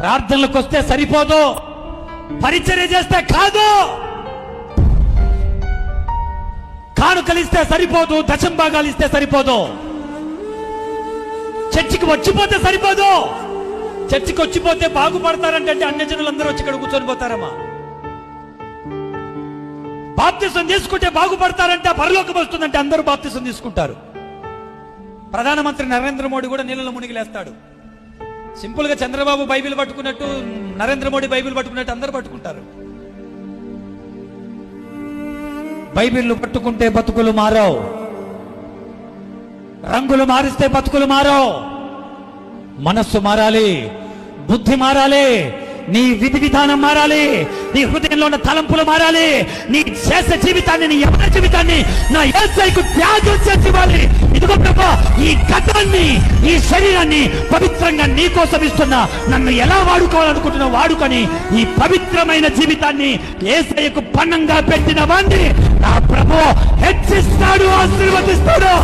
ప్రార్థనలకు వస్తే సరిపోదు. పరిచర్య చేస్తే కాదు. కానుకలిస్తే సరిపోదు దశం భాగాలు ఇస్తే సరిపోదు. చర్చికి వచ్చిపోతే సరిపోదు. చర్చికి వచ్చిపోతే బాగుపడతారంటే అన్ని జనులందరూ వచ్చి ఇక్కడ కూర్చొని పోతారమ్మా. బాప్తిసం తీసుకుంటే బాగుపడతారంటే పరలోకం వస్తుందంటే అందరూ బాప్తిసం తీసుకుంటారు. ప్రధానమంత్రి నరేంద్ర మోడీ కూడా నీళ్ళలో మునిగిలేస్తాడు. సింపుల్గా చంద్రబాబు బైబిల్ పట్టుకున్నట్టు నరేంద్ర మోడీ బైబిల్ పట్టుకున్నట్టు అందరు పట్టుకుంటారు. బైబిల్ పట్టుకుంటే బతుకులు మారో రంగులు మారిస్తే బతుకులు మారవు. మనస్సు మారాలి బుద్ధి మారాలి నీ విధి విధానం మారాలి నీ హృదయంలో ఉన్న తలంపులు మారాలి నీ చేసే జీవితాన్ని నీ ఎవరి జీవితాన్ని నా ఏసైకు త్యాగం చేసి ఇవ్వాలి. ఇదిగో గతాన్ని ఈ శరీరాన్ని పవిత్రంగా నీ కోసం ఇస్తున్నా. నన్ను ఎలా వాడుకోవాలనుకుంటున్నా వాడుకొని ఈ పవిత్రమైన జీవితాన్ని ఏసైకు పన్నంగా పెట్టిన వాడిని నా ప్రభు హెచ్చిస్తాడు ఆశీర్వదిస్తాడు.